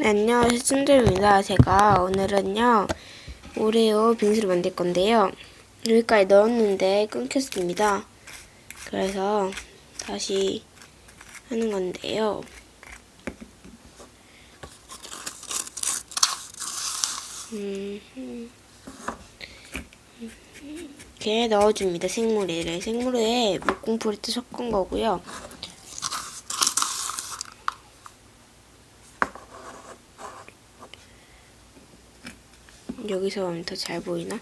네, 안녕하세요. 순들입니다. 제가 오늘은요, 오레오 빙수를 만들 건데요. 여기까지 넣었는데 끊겼습니다. 그래서 다시 하는 건데요. 음, 음. 이렇게 넣어줍니다. 생물에를. 생물에 목공풀을 섞은 거고요. 여기서 하면 더 잘 보이나?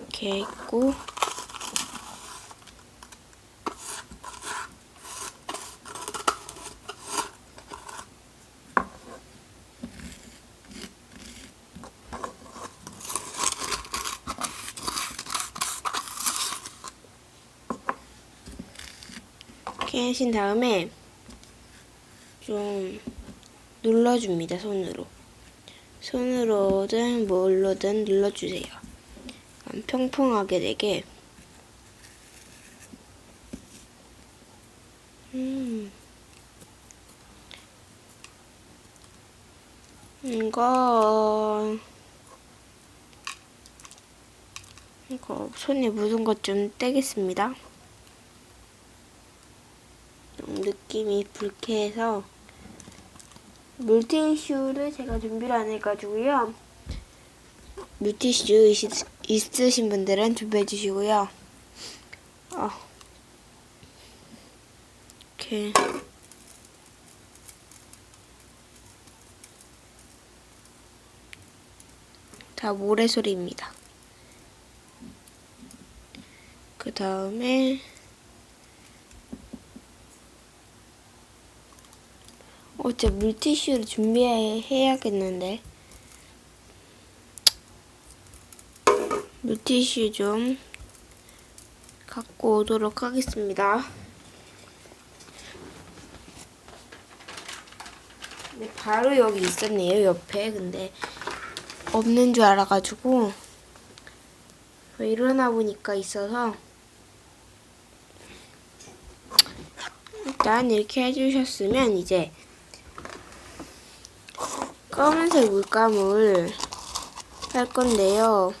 이렇게 있고 이렇게 하신 다음에 좀 눌러줍니다 손으로. 손으로든 뭘로든 눌러주세요. 평평하게 되게. 음. 이거 이거 손에 묻은 것 좀 떼겠습니다. 좀 느낌이 불쾌해서 물티슈를 제가 준비를 안 해가지고요. 물티슈 있, 있으신 분들은 준비해 주시고요. 어. 이렇게 다 모래소리입니다. 그 다음에 어째 물티슈를 준비해야겠는데 물티슈 좀 갖고 오도록 하겠습니다. 근데 바로 여기 있었네요 옆에 근데 없는 줄 알아가지고 일어나 보니까 있어서 일단 이렇게 해주셨으면 이제 검은색 물감을 할 건데요.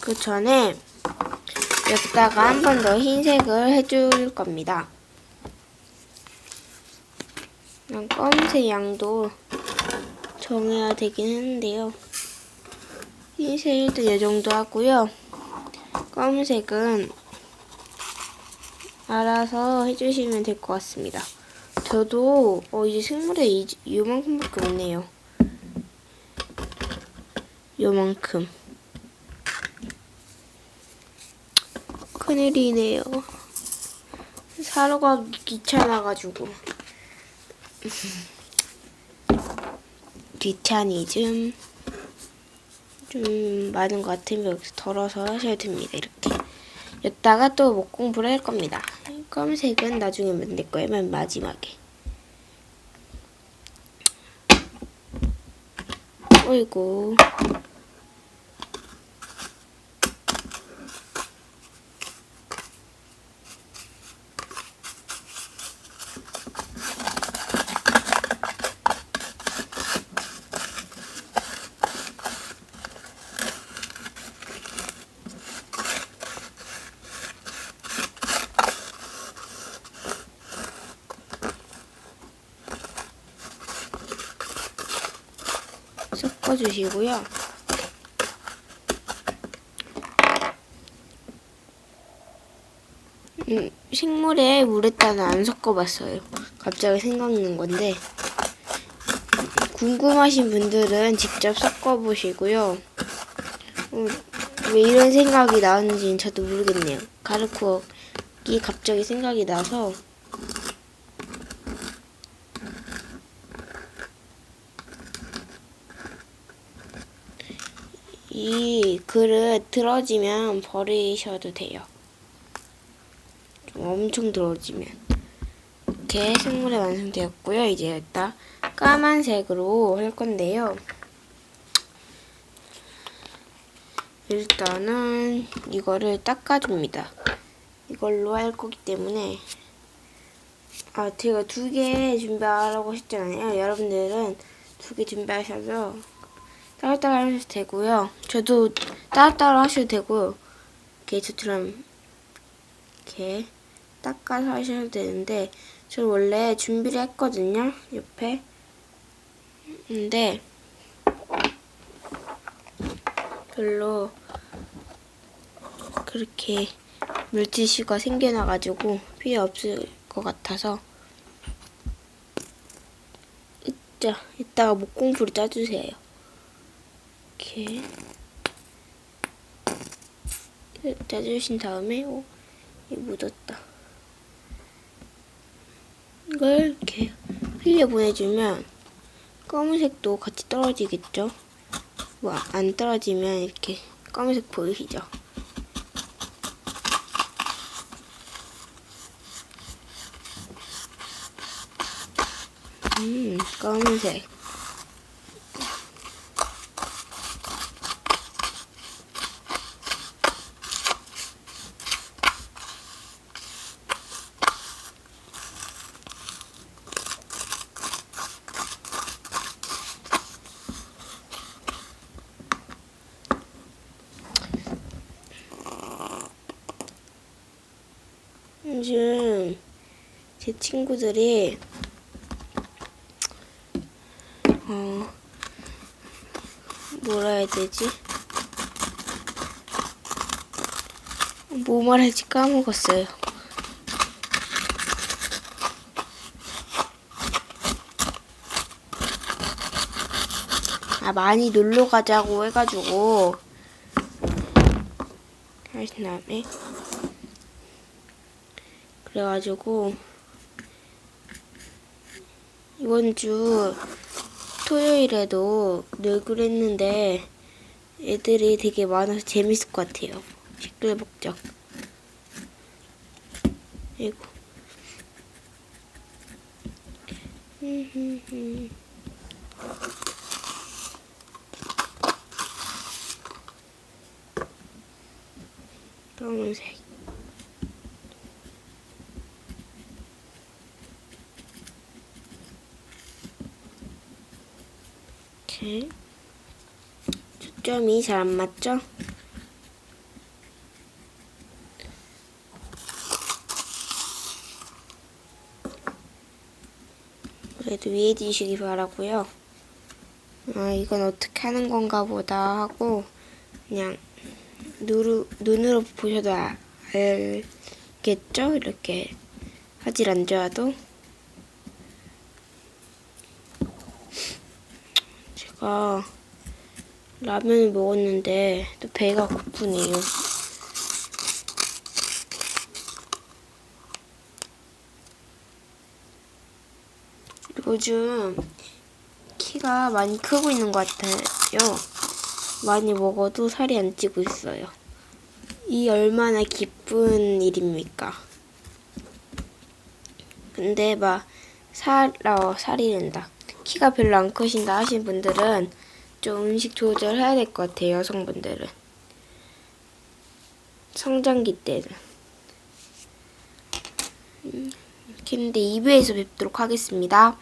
그 전에 여기다가 한 번 더 흰색을 해줄 겁니다. 그냥 검은색 양도 정해야 되긴 하는데요. 흰색도 이 정도 하고요. 검은색은 알아서 해주시면 될 것 같습니다. 저도 어, 이제 생물에 이, 요만큼밖에 없네요. 요만큼. 큰일이네요. 사러 가기 귀찮아가지고. 귀차니즘. 좀 많은 것 같으면 여기서 덜어서 하셔야 됩니다. 이렇게. 여기다가 또 목 공부를 할 겁니다. 검은색은 나중에 만들 거예요. 맨 마지막에. 어이구. 섞어주시고요. 음, 식물에 물에다는 안 섞어봤어요. 갑자기 생각난 건데 궁금하신 분들은 직접 섞어보시고요. 음, 왜 이런 생각이 나는지는 저도 모르겠네요. 가르코기 갑자기 생각이 나서 이 그릇 들어지면 버리셔도 돼요. 좀 엄청 들어지면. 이렇게 생물이 완성되었고요. 이제 일단 까만색으로 할 건데요. 일단은 이거를 닦아줍니다. 이걸로 할 거기 때문에 아 제가 두 개 준비하라고 했잖아요. 여러분들은 두 개 준비하셔서 따로따로 하셔도 되고요. 저도 따로따로 하셔도 되고요. 이렇게 저처럼 이렇게 닦아서 하셔도 되는데 저는 원래 준비를 했거든요. 옆에 근데 별로 그렇게 물티슈가 생겨나가지고 필요 없을 것 같아서 이자 이따가 목공풀을 짜주세요. 이렇게 짜주신 다음에 오, 이 묻었다. 이걸 이렇게 흘려 보내주면 검은색도 같이 떨어지겠죠? 뭐 안 떨어지면 이렇게 검은색 보이시죠? 음, 검은색. 요즘 제 친구들이 어 뭐라 해야 되지? 뭐 말할지 까먹었어요. 아 많이 놀러 가자고 해가지고 하신 다음에 그래가지고 이번 주 토요일에도 놀기로 했는데 애들이 되게 많아서 재밌을 것 같아요. 시끌벅적. 아이고. 검은색. 이렇게 초점이 잘 안 맞죠? 그래도 이해해 주시기 바라고요. 아 이건 어떻게 하는 건가 보다 하고 그냥 누르, 눈으로 보셔도 아- 알겠죠? 이렇게 화질 안 좋아도 제가 라면을 먹었는데 또 배가 고프네요. 요즘 키가 많이 크고 있는 것 같아요. 많이 먹어도 살이 안 찌고 있어요. 이 얼마나 기쁜 일입니까? 근데 막 살, 어, 살이 된다. 키가 별로 안 크신다 하신 분들은 좀 음식 조절해야 될 것 같아요. 여성분들은. 성장기 때는. 음, 이렇게 했는데 2부에서 뵙도록 하겠습니다.